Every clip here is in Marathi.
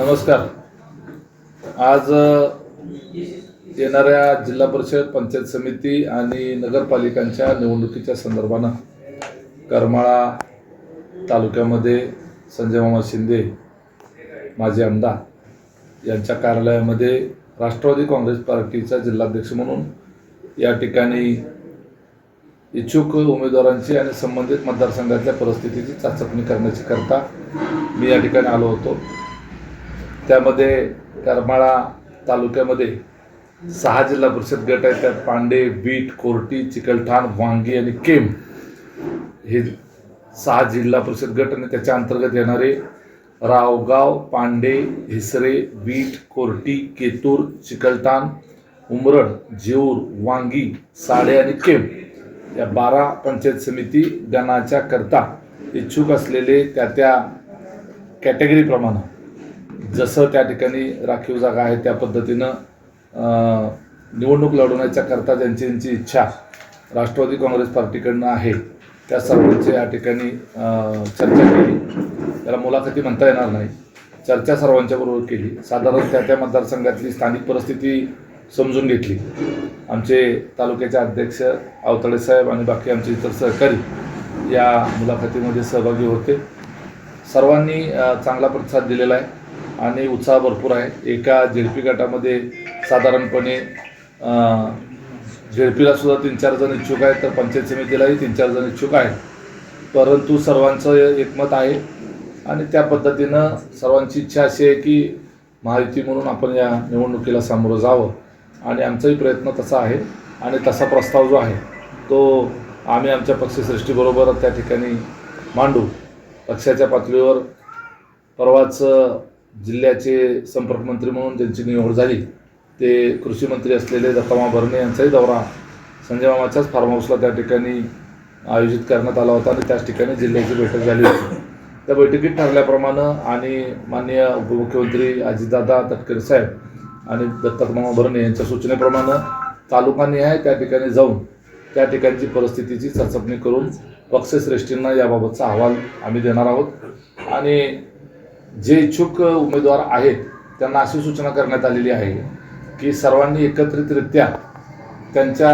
नमस्कार. आज येणाऱ्या जिल्हा परिषद पंचायत समिती आणि नगरपालिकांच्या निवडणुकीच्या संदर्भानं करमाळा तालुक्यामध्ये संजय मामा शिंदे माजी आमदार यांच्या कार्यालयामध्ये राष्ट्रवादी काँग्रेस पार्टीचा जिल्हाध्यक्ष म्हणून या ठिकाणी इच्छुक उमेदवारांची आणि संबंधित मतदारसंघातल्या परिस्थितीची चाचपणी करण्याची करता मी या ठिकाणी आलो होतो. त्यामध्ये करमाळा तालुक्यामध्ये सहा जिल्हा परिषद गट आहेत. त्यात पांडे बीट कोर्टी चिकलठाण वांगी आणि केम हे सहा जिल्हा परिषद गट आणि त्याच्या अंतर्गत येणारे रावगाव पांडे हिसरे बीट कोर्टी केतूर चिकलठाण उमरड जेऊर वांगी साडे आणि केम या बारा पंचायत समिती गणाच्या करता इच्छुक असलेले त्या त्या कॅटेगरीप्रमाणे जसं त्या ठिकाणी राखीव जागा आहे त्या पद्धतीनं निवडणूक लढवण्याच्या करता ज्यांची ज्यांची इच्छा राष्ट्रवादी काँग्रेस पार्टीकडनं आहे त्या सर्वांची या ठिकाणी चर्चा केली. त्याला मुलाखती म्हणता येणार नाही. चर्चा सर्वांच्याबरोबर केली. साधारण त्या त्या मतदारसंघातली स्थानिक परिस्थिती समजून घेतली. आमचे तालुक्याचे अध्यक्ष आवताडे साहेब आणि बाकी आमचे इतर सहकारी या मुलाखतीमध्ये सहभागी होते. सर्वांनी चांगला प्रतिसाद दिलेला आहे. आणि उत्साह भरपूर आहे. एका झेडपी गटामध्ये साधारणपणे झेडपीला सुद्धा तीन चार जण इच्छुक आहेत तर पंचायत समितीलाही तीन चार जण इच्छुक आहेत. परंतु सर्वांचं एकमत आहे आणि त्या पद्धतीनं सर्वांची इच्छा अशी आहे की महायुती म्हणून आपण या निवडणुकीला सामोरं जावं. आणि आमचाही प्रयत्न तसा आहे आणि तसा प्रस्ताव जो आहे तो आम्ही आमच्या पक्षश्रेष्ठीबरोबर त्या ठिकाणी मांडू. पक्षाच्या पातळीवर परवाच जिल्ह्याचे संपर्कमंत्री म्हणून ज्यांची निवड झाली ते कृषी मंत्री असलेले दत्तामा भरणे यांचाही दौरा संजय मामाच्याच फार्म हाऊसला त्या ठिकाणी आयोजित करण्यात आला होता आणि त्याच ठिकाणी जिल्ह्याची बैठक झाली होती. त्या बैठकीत ठरल्याप्रमाणे आणि माननीय उपमुख्यमंत्री अजितदादा तटकरे साहेब आणि दत्तात्रय भरणे यांच्या सूचनेप्रमाणे तालुकानिहाय त्या ठिकाणी जाऊन त्या ठिकाणची परिस्थितीची चाचपणी करून पक्षश्रेष्ठींना याबाबतचा अहवाल आम्ही देणार आहोत. आणि जे इच्छुक उमेदवार आहेत त्यांना अशी सूचना करण्यात आलेली आहे की सर्वांनी एकत्रितरित्या त्यांच्या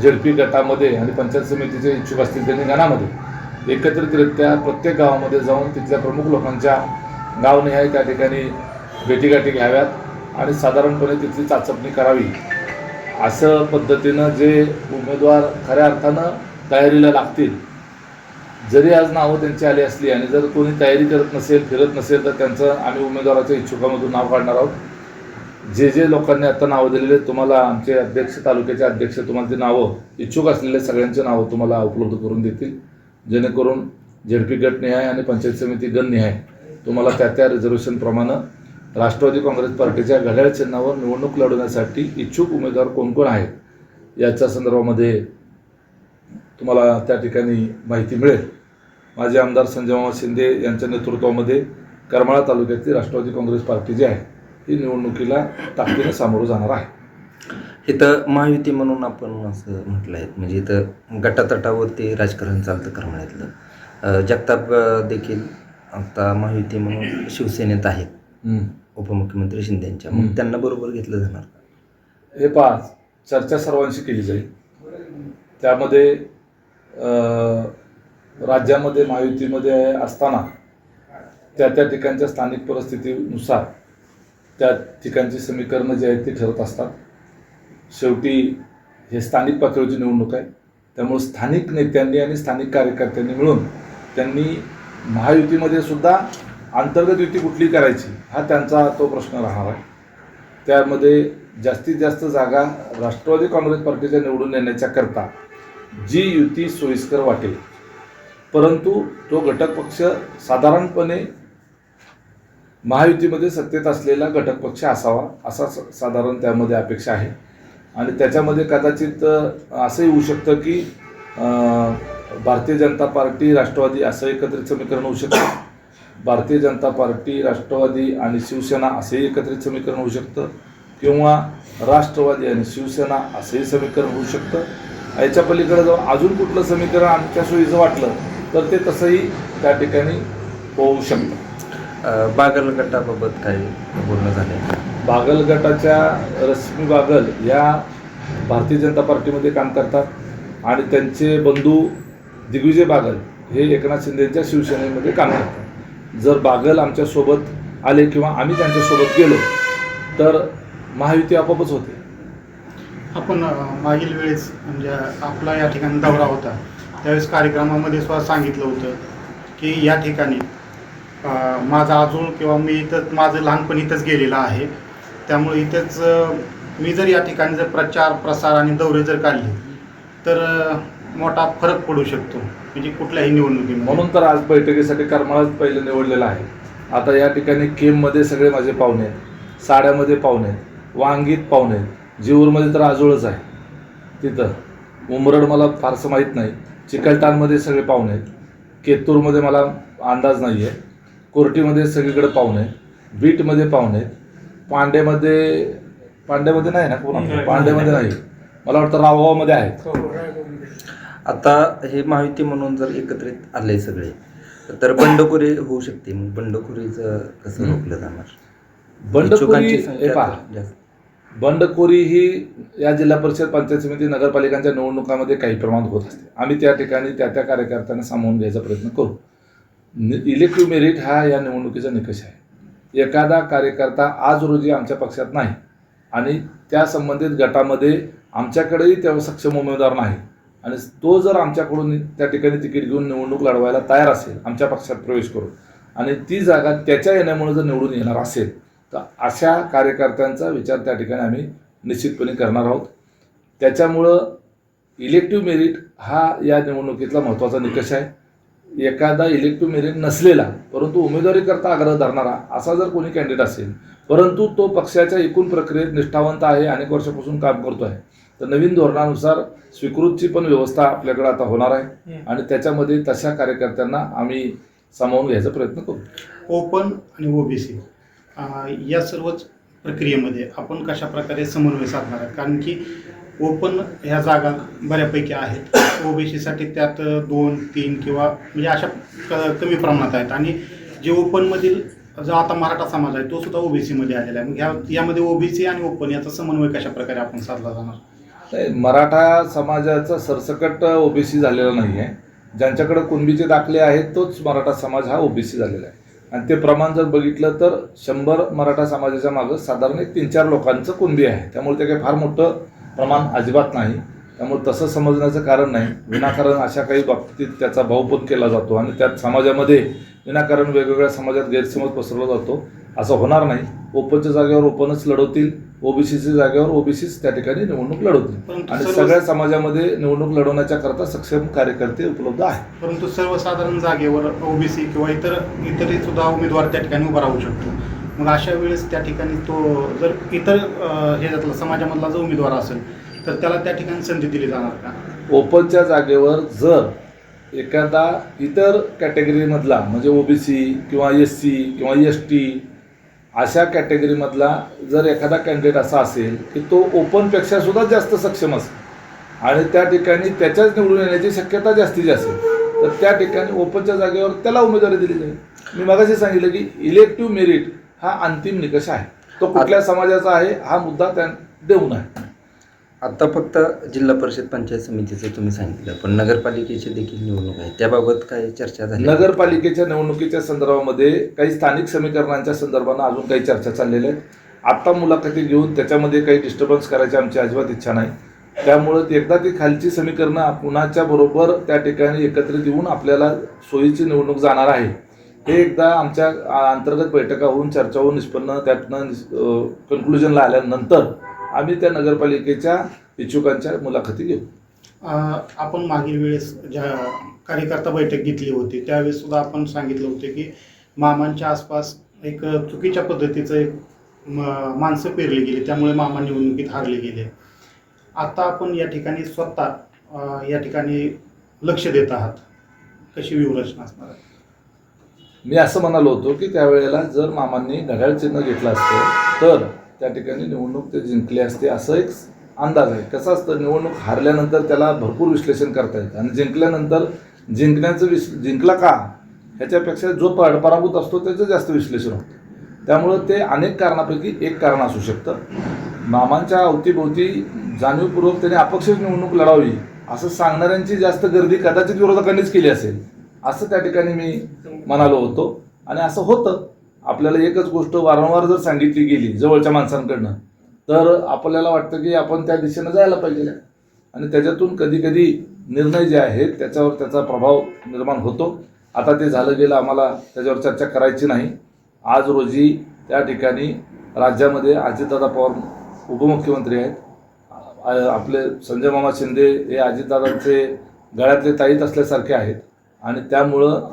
झेडपी गटामध्ये आणि पंचायत समितीचे इच्छुक असतील त्यांनी गणामध्ये एकत्रितरित्या प्रत्येक गावामध्ये जाऊन तिथल्या प्रमुख लोकांच्या गावनिहाय त्या ठिकाणी भेटीगाठी घ्याव्यात आणि साधारणपणे तिथली चाचपणी करावी. असं पद्धतीनं जे उमेदवार खऱ्या अर्थानं तयारीला लागतील जरी आज नावं त्यांची आली असली आणि जर कोणी तयारी करत नसेल फिरत नसेल तर त्यांचं आम्ही उमेदवाराच्या इच्छुकामधून नाव काढणार आहोत. जे जे लोकांनी आता नावं दिलेले आहेत, तुम्हाला आमचे अध्यक्ष तालुक्याचे अध्यक्ष तुम्हाला ते नावं इच्छुक असलेले सगळ्यांचे नावं तुम्हाला उपलब्ध करून देतील. जेणेकरून झेडपी गटनिहाय आणि पंचायत समिती गणनिहाय तुम्हाला त्या त्या रिझर्वेशनप्रमाणे राष्ट्रवादी काँग्रेस पार्टीच्या घड्याळ चिन्हावर निवडणूक लढवण्यासाठी इच्छुक उमेदवार कोण कोण आहेत? याच्या संदर्भामध्ये तुम्हाला त्या ठिकाणी माहिती मिळेल माजी आमदार संजय मामा शिंदे यांच्या नेतृत्वामध्ये करमाळा तालुक्यातील राष्ट्रवादी काँग्रेस पार्टी जी आहे ही निवडणुकीला ताकदीने सामोरं जाणार आहे इथं महायुती म्हणून आपण असं म्हटलं आहे म्हणजे इथं गटातटावरती राजकारण चालतं करमाळ्यातलं जगताप देखील आता महायुती म्हणून शिवसेनेत आहेत. उपमुख्यमंत्री शिंदेच्या. मग त्यांना बरोबर घेतलं जाणार? हे पहा चर्चा सर्वांशी केली जाईल त्यामध्ये राज्यामध्ये महायुतीमध्ये असताना त्या त्या ठिकाणच्या स्थानिक परिस्थितीनुसार त्या ठिकाणची समीकरणं जी आहेत ती ठरत असतात. शेवटी हे स्थानिक पातळीची निवडणूक आहे. त्यामुळे स्थानिक नेत्यांनी आणि स्थानिक कार्यकर्त्यांनी मिळून त्यांनी महायुतीमध्ये सुद्धा अंतर्गत युती कुठली करायची हा त्यांचा तो प्रश्न राहणार आहे. त्यामध्ये जास्तीत जास्त जागा राष्ट्रवादी काँग्रेस पार्टीच्या निवडून येण्याच्याकरता जी युती सोयीस्कर वाटेल. परंतु तो घटक पक्ष साधारणपणे महायुतीमध्ये सत्तेत असलेला घटक पक्ष असावा असा स- साधारण त्यामध्ये अपेक्षा आहे. आणि त्याच्यामध्ये कदाचित असंही होऊ शकतं की भारतीय जनता पार्टी राष्ट्रवादी असं एकत्रित समीकरण होऊ शकतं. भारतीय जनता पार्टी राष्ट्रवादी आणि शिवसेना असंही एकत्रित समीकरण होऊ शकतं. किंवा राष्ट्रवादी आणि शिवसेना असंही समीकरण होऊ शकतं. याच्या पलीकडे जाऊन अजून कुठलं समीकरण आमच्या सोयीचं वाटलं तर ते तसंही त्या ठिकाणी होऊ शकतं. अ, बागल गटाबाबत काय बोलणं झालंय बागल गटाच्या रश्मी बागल या भारतीय जनता पार्टीमध्ये काम करतात आणि त्यांचे बंधू दिग्विजय बागल हे एकनाथ शिंदेच्या शिवसेनेमध्ये काम करतात. जर बागल आमच्यासोबत आले किंवा आम्ही त्यांच्यासोबत गेलो तर महायुती आपोआपच होते. आपण मागील वेळेस म्हणजे आपला या ठिकाणी दौरा होता. त्यावेळेस कार्यक्रमामध्ये सुद्धा सांगितलं होतं की या ठिकाणी माझा आजोळ किंवा मी इथंच माझं लहानपण इथंच गेलेलं आहे. त्यामुळे इथंच मी जर या ठिकाणी जर प्रचार प्रसार आणि दौरे जर काढले तर मोठा फरक पडू शकतो. म्हणजे कुठल्याही निवडणुकीमध्ये. म्हणून तर आज बैठकीसाठी करमाळाच पहिलं निवडलेलं आहे. आता या ठिकाणी केममध्ये सगळे माझे पाहुणे आहेत. साड्यामध्ये पाहुणे आहेत. वांगीत पाहुणे आहेत. जीवूरमध्ये तर आजोळच आहे. तिथं. उमरड मला फारसं माहीत नाही. चिकलठाणमध्ये सगळे पाहुणे आहेत. केतूरमध्ये मला अंदाज नाही आहे. कोर्टीमध्ये सगळीकडे पाहुणे आहेत. बीटमध्ये पाहुणे आहेत. पांडेमध्ये पांडेमध्ये नाही ना कोणा? पांडेमध्ये नाही. मला वाटतं रावगावमध्ये आहेत. आता हे महायुती म्हणून जर एकत्रित आले सगळे तर बंडखोरी होऊ शकते. मग बंडखोरीचं कसं. रोखलं जाणार? बंडखोरी बंडखोरी ही या जिल्हा परिषद पंचायत समिती नगरपालिकांच्या निवडणुकामध्ये काही प्रमाणात होत असते. आम्ही त्या ठिकाणी त्या त्या कार्यकर्त्यांना सामावून घ्यायचा प्रयत्न करू. इलेक्टिव्ह मेरिट हा या निवडणुकीचा निकष आहे. एखादा कार्यकर्ता आज रोजी आमच्या पक्षात नाही आणि त्या संबंधित गटामध्ये आमच्याकडेही तेव्हा सक्षम उमेदवार नाही आणि तो जर आमच्याकडून त्या ठिकाणी तिकीट घेऊन निवडणूक लढवायला तयार असेल आमच्या पक्षात प्रवेश करून आणि ती जागा त्याच्या येण्यामुळे जर निवडून येणार असेल तर अशा कार्यकर्त्यांचा विचार त्या ठिकाणी आम्ही निश्चितपणे करणार आहोत. त्याच्यामुळं इलेक्टिव्ह मेरिट हा या निवडणुकीतला महत्त्वाचा निकष आहे. एखादा इलेक्टिव्ह मेरिट नसलेला परंतु उमेदवारीकरता आग्रह धरणारा असा जर कोणी कॅन्डिडेट असेल परंतु तो पक्षाच्या एकूण प्रक्रियेत निष्ठावंत आहे अनेक वर्षापासून काम करतो आहे तर नवीन धोरणानुसार स्वीकृतची पण व्यवस्था आपल्याकडे आता होणार आहे. आणि त्याच्यामध्ये तशा कार्यकर्त्यांना आम्ही सामावून घ्यायचा प्रयत्न करू. ओपन आणि ओबीसी. या सर्वच प्रक्रियेमध्ये आपण कशा प्रकारे समन्वय साधणार आहे कारण की ओपन ह्या जागा बऱ्यापैकी आहेत. ओबीसीसाठी त्यात दोन तीन किंवा म्हणजे अशा क- कमी प्रमाणात आहेत. आणि जे ओपनमधील जो आता मराठा समाज आहे तो सुद्धा ओबीसीमध्ये आलेला आहे. मग ह्या यामध्ये ओबीसी आणि ओपन याचा समन्वय कशा प्रकारे आपण साधला जाणार? मराठा समाजाचा सरसकट ओबीसी झालेला नाही आहे ज्यांच्याकडे कुणबीचे दाखले आहेत तोच मराठा समाज हा ओबीसी झालेला आहे. आणि ते प्रमाण जर बघितलं तर शंभर मराठा समाजाच्या मागं साधारण एक तीन चार लोकांचं कुणबी आहे. त्यामुळे ते काही फार मोठं प्रमाण अजिबात नाही. त्यामुळे तसं समजण्याचं कारण नाही. विनाकारण अशा काही बाबतीत त्याचा भावपूत केला जातो आणि त्यात समाजामध्ये विनाकारण वेगवेगळ्या समाजात गैरसमज पसरवला जातो. असं होणार नाही. ओपनच्या जागेवर ओपनच लढवतील ओबीसीच्या जागेवर ओबीसीच त्या ठिकाणी निवडणूक लढवतील. आणि सगळ्या समाजामध्ये निवडणूक लढवण्याच्या करता सक्षम कार्यकर्ते उपलब्ध आहेत. परंतु सर्वसाधारण जागेवर ओबीसी किंवा इतर इतरही सुद्धा उमेदवार त्या ठिकाणी उभा राहू शकतो. मग अशा वेळेस त्या ठिकाणी तो जर इतर अ, ह्याच्यातला समाजामधला जो उमेदवार असेल तर त्याला त्या ठिकाणी संधी दिली जाणार का? ओपनच्या जागेवर जर एखादा इतर कॅटेगरीमधला म्हणजे ओबीसी किंवा एस सी किंवा एस टी अशा कॅटेगरीमधला जर एखादा कॅन्डिडेट असा असेल की तो ओपनपेक्षा सुद्धा जास्त सक्षम असेल आणि त्या ठिकाणी त्याच्याच निवडून येण्याची शक्यता जास्तीत असेल तर त्या ठिकाणी ओपनच्या जागेवर त्याला उमेदवारी दिली जाईल. मी मगाशी सांगितलं की इलेक्टिव्ह मेरिट हा अंतिम निकष आहे. तो कुठल्या समाजाचा आहे हा मुद्दा त्या देऊन आहे. आत्ता फक्त जिल्हा परिषद पंचायत समितीचं तुम्ही सांगितलं पण नगरपालिकेची देखील निवडणूक आहे. त्याबाबत काय चर्चा झाली? नगरपालिकेच्या निवडणुकीच्या संदर्भामध्ये काही स्थानिक समीकरणांच्या संदर्भानं अजून काही चर्चा चाललेल्या आहेत. आत्ता मुलाखती घेऊन त्याच्यामध्ये काही डिस्टर्बन्स करायची आमची अजिबात इच्छा नाही. त्यामुळं एकदा ती खालची समीकरणं कुणाच्या बरोबर त्या ठिकाणी एकत्रित येऊन आपल्याला सोयीची निवडणूक जाणार आहे. हे एकदा आमच्या अंतर्गत बैठका होऊन चर्चा होऊन निष्पन्न त्यातनं कन्क्लुजनला आल्यानंतर आम्ही त्या नगरपालिकेच्या इच्छुकांच्या मुलाखती घेऊ. आपण मागील वेळेस ज्या कार्यकर्ता बैठक घेतली होती त्यावेळेस सुद्धा आपण सांगितलं होतं की मामांच्या आसपास एक चुकीच्या पद्धतीचं एक माणसं पेरली गेली त्यामुळे मामा निवडणुकीत हारले गेले. आता आपण या ठिकाणी स्वतः या ठिकाणी लक्ष देत आहात. कशी व्यूहरचना असणार आहे? मी असं म्हणालो होतो की त्यावेळेला जर मामांनी घड्याळ चिन्ह घेतलं असतं तर त्या ठिकाणी निवडणूक ते जिंकले असते असं एक अंदाज आहे. कसं असतं निवडणूक हारल्यानंतर त्याला भरपूर विश्लेषण करता येतं. आणि जिंकल्यानंतर जिंकण्याचं विश जिंकला का? ह्याच्यापेक्षा जो पड पराभूत असतो त्याचं जास्त विश्लेषण होतं. त्यामुळं ते अनेक कारणापैकी एक कारण असू शकतं. मामांच्या अवतीभोवती जाणीवपूर्वक त्याने अपक्ष निवडणूक लढावी असं सांगणाऱ्यांची जास्त गर्दी कदाचित विरोधकांनीच केली असेल असं त्या ठिकाणी मी म्हणालो होतो. आणि असं होतं. आपल्याला एकच गोष्ट वारंवार जर सांगितली गेली जवळच्या माणसांकडनं तर आपल्याला वाटतं की आपण त्या दिशेनं जायला पाहिजे. आणि त्याच्यातून कधी कधी निर्णय जे आहेत त्याच्यावर त्याचा प्रभाव निर्माण होतो. आता ते झालं गेलं आम्हाला त्याच्यावर चर्चा करायची नाही. आज रोजी त्या ठिकाणी राज्यामध्ये अजितदादा पवार उपमुख्यमंत्री आहेत. आपले संजय मामा शिंदे हे अजितदादांचे गळ्यातले ताईत असल्यासारखे आहेत. आणि त्यामुळं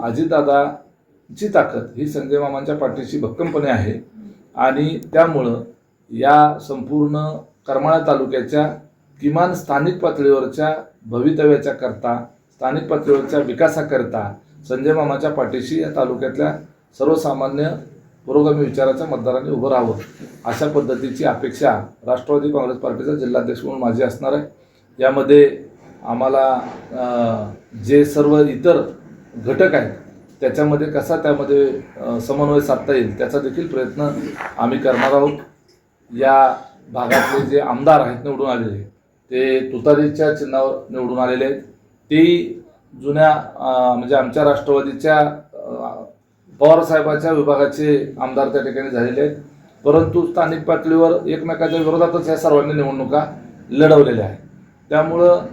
ची ताकद ही संजय मामांच्या पाठीशी भक्कमपणे आहे. आणि त्यामुळं या संपूर्ण करमाळा तालुक्याच्या किमान स्थानिक पातळीवरच्या भवितव्याच्या करता स्थानिक पातळीवरच्या विकासाकरता संजय मामाच्या पाठीशी या तालुक्यातल्या सर्वसामान्य पुरोगामी विचाराच्या मतदारांनी उभं राहावं अशा पद्धतीची अपेक्षा राष्ट्रवादी काँग्रेस पार्टीचा जिल्हाध्यक्ष म्हणून माझी असणार आहे. यामध्ये आम्हाला जे सर्व इतर घटक आहेत त्याच्यामध्ये कसा त्यामध्ये समन्वय साधता येईल त्याचा देखील प्रयत्न आम्ही करणार आहोत. या भागातले जे आमदार आहेत निवडून आलेले ते तुतारीच्या चिन्हावर निवडून आलेले आहेत. तेही जुन्या म्हणजे आमच्या राष्ट्रवादीच्या पवारसाहेबाच्या विभागाचे आमदार त्या ठिकाणी झालेले आहेत. परंतु स्थानिक पातळीवर एकमेकाच्या विरोधातच या सर्वांनी निवडणुका लढवलेल्या आहेत. त्यामुळं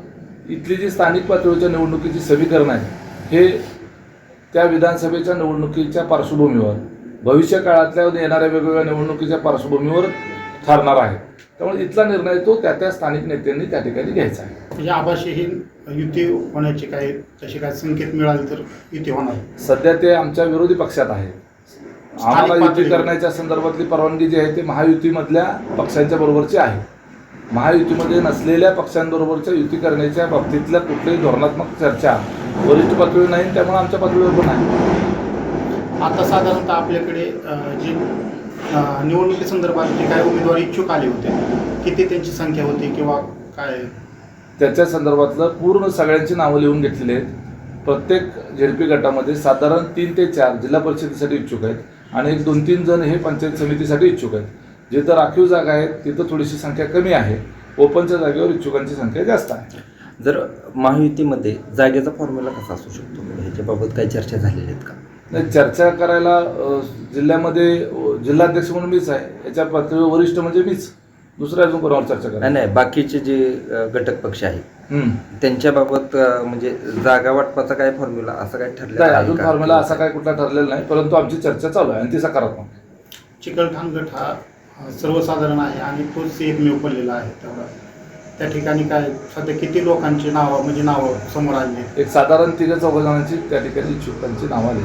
इथली जी स्थानिक पातळीवरच्या निवडणुकीची समीकरण आहे हे त्या विधानसभेच्या निवडणुकीच्या पार्श्वभूमीवर भविष्य काळातल्या येणाऱ्या वेगवेगळ्या निवडणुकीच्या पार्श्वभूमीवर ठरणार आहे. त्यामुळे इथला निर्णय तो त्या त्या स्थानिक नेत्यांनी त्या ठिकाणी घ्यायचा आहे. म्हणजे आभाशीहीन युती होण्याचे काही तसे काही संकेत मिळाले तर युती होणार. सध्या ते आमच्या विरोधी पक्षात आहे. आम्हाला युती. करण्याच्या संदर्भातली परवानगी जी आहे ती महायुतीमधल्या पक्षांच्या बरोबरची आहे. महायुतीमध्ये नसलेल्या पक्षांबरोबरच्या युती करण्याच्या बाबतीतल्या कुठल्याही धोरणात्मक चर्चा वरिष्ठ पातळीवर नाही त्यामुळे आमच्या पातळीवर पण नाही. आता साधारणतः आपल्याकडे जे निवडणुकीसंदर्भात जे काही उमेदवार इच्छुक आले होते किती त्यांची संख्या होती किंवा काय? त्याच्या संदर्भातलं पूर्ण सगळ्यांची नावं लिहून घेतलेली आहेत. प्रत्येक झेडपी गटामध्ये साधारण तीन ते चार जिल्हा परिषदेसाठी इच्छुक आहेत आणि एक दोन तीन जण हे पंचायत समितीसाठी इच्छुक आहेत. जिथं राखीव जागा आहेत तिथं थोडीशी संख्या कमी आहे. ओपनच्या जागेवर इच्छुकांची संख्या जास्त आहे. जर महायुतीमध्ये जागेचा फॉर्म्युला कसा असू शकतो? ह्याच्याबाबत काही चर्चा झालेल्या आहेत का? नाही चर्चा करायला जिल्ह्यामध्ये जिल्हाध्यक्ष म्हणून मीच आहे. याच्या पातळीवर वरिष्ठ म्हणजे मीच. दुसऱ्या अजून कोणावर चर्चा नाही करा नाही बाकीचे जे घटक पक्ष आहेत. त्यांच्याबाबत म्हणजे जागा वाटपाचा काय फॉर्म्युला असं काय ठरलं नाही अजून फॉर्म्युला असा काय कुठला ठरलेला नाही परंतु आमची चर्चा चालू आहे आणि ती सकारात्मक आहे. चिकलठाण गट हा सर्वसाधारण आहे आणि तोच एकमेव पडलेला आहे. तेवढा त्या ठिकाणी काय सध्या किती लोकांची नावं म्हणजे नावं समोर आली? आहेत एक साधारण तिघ चौघ जणांची त्या ठिकाणी इच्छुकांची नावं आली.